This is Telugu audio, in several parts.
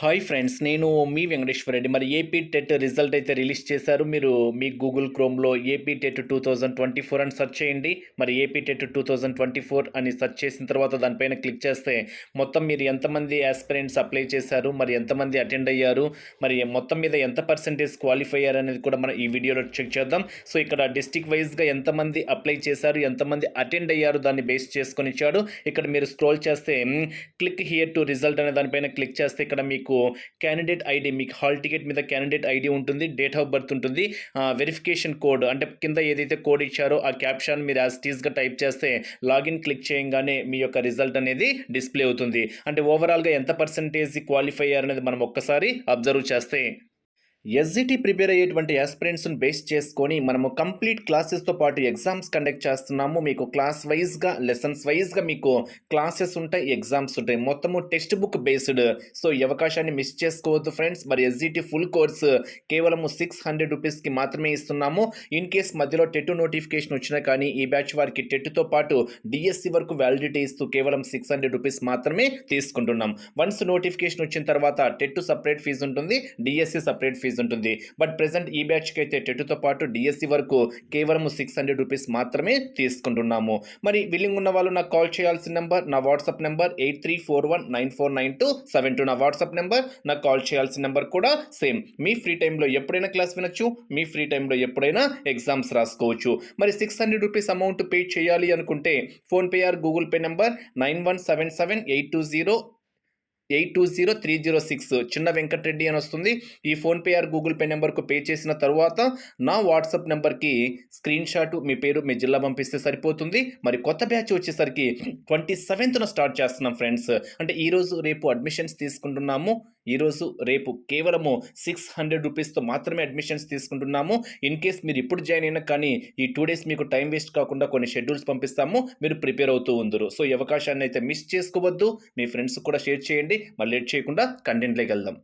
హాయ్ ఫ్రెండ్స్ నేను మీ వెంకటేశ్వర రెడ్డి మరి ఏపీ టెట్ రిజల్ట్ అయితే రిలీజ్ చేశారు. మీరు మీ Google క్రోమ్లో AP TET two thousand twenty four అని సెర్చ్ చేయండి. మరి AP TET two thousand twenty four అని సెర్చ్ చేసిన తర్వాత దానిపైన క్లిక్ చేస్తే మొత్తం మీరు ఎంతమంది ఆస్పిరెంట్స్ అప్లై చేశారు మరి ఎంతమంది అటెండ్ అయ్యారు మరి మొత్తం మీద ఎంత పర్సెంటేజ్ క్వాలిఫై అయ్యారు అనేది కూడా మనం ఈ వీడియోలో చెక్ చేద్దాం. సో ఇక్కడ డిస్టిక్ వైజ్గా ఎంతమంది అప్లై చేశారు ఎంతమంది అటెండ్ అయ్యారు దాన్ని బేస్ చేసుకొని ఇచ్చాడు. ఇక్కడ మీరు స్క్రోల్ చేస్తే క్లిక్ హియర్ టు రిజల్ట్ అనే దానిపైన క్లిక్ చేస్తే ఇక్కడ మీకు మీకు క్యాండిడేట్ ఐడి మీకు హాల్ టికెట్ మీద క్యాండిడేట్ ఐడి ఉంటుంది డేట్ ఆఫ్ బర్త్ ఉంటుంది. వెరిఫికేషన్ కోడ్ అంటే కింద ఏదైతే కోడ్ ఇచ్చారో ఆ క్యాప్షన్ మీరు యాజ్ టీజ్గా టైప్ చేస్తే లాగిన్ క్లిక్ చేయగానే మీ యొక్క రిజల్ట్ అనేది డిస్ప్లే అవుతుంది. అంటే ఓవరాల్గా ఎంత పర్సంటేజ్ క్వాలిఫై అయ్యారనేది మనం ఒక్కసారి అబ్జర్వ్ చేస్తే ఎస్జిటి ప్రిపేర్ అయ్యేటువంటి ఆస్పిరెంట్స్ని బేస్ చేసుకొని మనము కంప్లీట్ క్లాసెస్తో పాటు ఎగ్జామ్స్ కండక్ట్ చేస్తున్నాము. మీకు క్లాస్ వైజ్గా లెసన్స్ వైజ్గా మీకు క్లాసెస్ ఉంటాయి ఎగ్జామ్స్ ఉంటాయి. మొత్తము టెక్స్ట్ బుక్ బేస్డ్ సో ఈ అవకాశాన్ని మిస్ చేసుకోవద్దు ఫ్రెండ్స్ మరి ఎస్జిటి ఫుల్ కోర్స్ కేవలము సిక్స్ హండ్రెడ్ రూపీస్కి మాత్రమే ఇస్తున్నాము. ఇన్ కేస్ మధ్యలో టెట్ నోటిఫికేషన్ వచ్చినా కానీ ఈ బ్యాచ్ వారికి టెట్తో పాటు డిఎస్సి వరకు వ్యాలిడిటీ ఇస్తూ కేవలం సిక్స్ హండ్రెడ్ రూపీస్ మాత్రమే తీసుకుంటున్నాం. వన్స్ నోటిఫికేషన్ వచ్చిన తర్వాత టెట్ సపరేట్ ఫీజు ఉంటుంది డిఎస్సి సపరేట్ ఫీజు ఉంటుంది. బట్ ప్రెసెంట్ ఈ బ్యాచ్కి అయితే టెట్తో పాటు డిఎస్సి వరకు కేవలం సిక్స్ హండ్రెడ్ రూపీస్ మాత్రమే తీసుకుంటున్నాము. మరి విల్లింగ్ ఉన్న వాళ్ళు నాకు కాల్ చేయాల్సిన నెంబర్ నా WhatsApp number eight three four one nine four nine two seven two నా వాట్సాప్ నెంబర్ నాకు కాల్ చేయాల్సిన నెంబర్ కూడా సేమ్ మీ ఫ్రీ టైంలో ఎప్పుడైనా క్లాస్ వినొచ్చు మీ ఫ్రీ టైంలో ఎప్పుడైనా ఎగ్జామ్స్ రాసుకోవచ్చు. మరి six hundred rupees amount pay చేయాలి అనుకుంటే PhonePe or Google pay number nine one seven seven eight two zero eight two zero three zero six చిన్న వెంకటరెడ్డి అని వస్తుంది. ఈ ఫోన్పే ఆర్ గూగుల్ పే నెంబర్కు పే చేసిన తర్వాత నా వాట్సాప్ నెంబర్కి స్క్రీన్ షాట్ మీ పేరు మీ జిల్లా పంపిస్తే సరిపోతుంది. మరి కొత్త బ్యాచ్ వచ్చేసరికి ట్వంటీ సెవెంత్న స్టార్ట్ చేస్తున్నాం ఫ్రెండ్స్. అంటే ఈరోజు రేపు అడ్మిషన్స్ తీసుకుంటున్నాము. ఈరోజు రేపు కేవలము సిక్స్ హండ్రెడ్ రూపీస్తో మాత్రమే అడ్మిషన్స్ తీసుకుంటున్నాము. ఇన్ కేస్ మీరు ఇప్పుడు జాయిన్ అయినా కానీ ఈ టూ డేస్ మీకు టైం వేస్ట్ కాకుండా కొన్ని షెడ్యూల్స్ పంపిస్తాము. మీరు ప్రిపేర్ అవుతూ ఉందరు. సో ఈ అవకాశాన్ని అయితే మిస్ చేసుకోవద్దు. మీ ఫ్రెండ్స్ కూడా షేర్ చేయండి. మళ్ళీ లేట్ చేయకుండా కంటెంట్లోకి వెళ్దాం.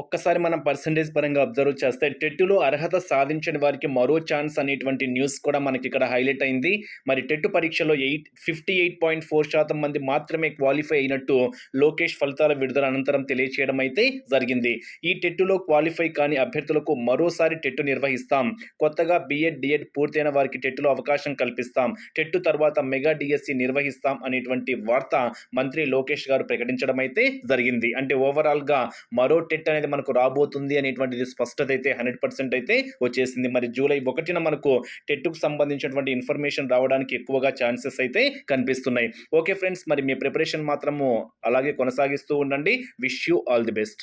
ఒక్కసారి మనం పర్సంటేజ్ పరంగా అబ్జర్వ్ చేస్తే టెట్టులో అర్హత సాధించని వారికి మరో ఛాన్స్ అనేటువంటి న్యూస్ కూడా మనకి ఇక్కడ హైలైట్ అయింది. మరి టెట్టు పరీక్షలో eight fifty eight point four శాతం మంది మాత్రమే క్వాలిఫై అయినట్టు లోకేష్ ఫలితాల విడుదల అనంతరం తెలియచేయడం అయితే జరిగింది. ఈ టెట్టులో క్వాలిఫై కాని అభ్యర్థులకు మరోసారి టెట్టు నిర్వహిస్తాం. కొత్తగా బిఎడ్ డిఎడ్ పూర్తయిన వారికి టెట్టులో అవకాశం కల్పిస్తాం. టెట్టు తర్వాత మెగా డిఎస్సి నిర్వహిస్తాం అనేటువంటి వార్త మంత్రి లోకేష్ గారు ప్రకటించడం అయితే జరిగింది. అంటే ఓవరాల్గా మరో టెట్ అనేది మనకు రాబోతుంది అనేటువంటిది స్పష్టత అయితే హండ్రెడ్ పర్సెంట్ అయితే వచ్చేసింది. మరి జూలై ఒకటిన మనకు టెట్కు సంబంధించినటువంటి ఇన్ఫర్మేషన్ రావడానికి ఎక్కువగా ఛాన్సెస్ అయితే కనిపిస్తున్నాయి. ఓకే ఫ్రెండ్స్ మరి మీ ప్రిపరేషన్ మాత్రము అలాగే కొనసాగిస్తూ ఉండండి. Wish you all the best.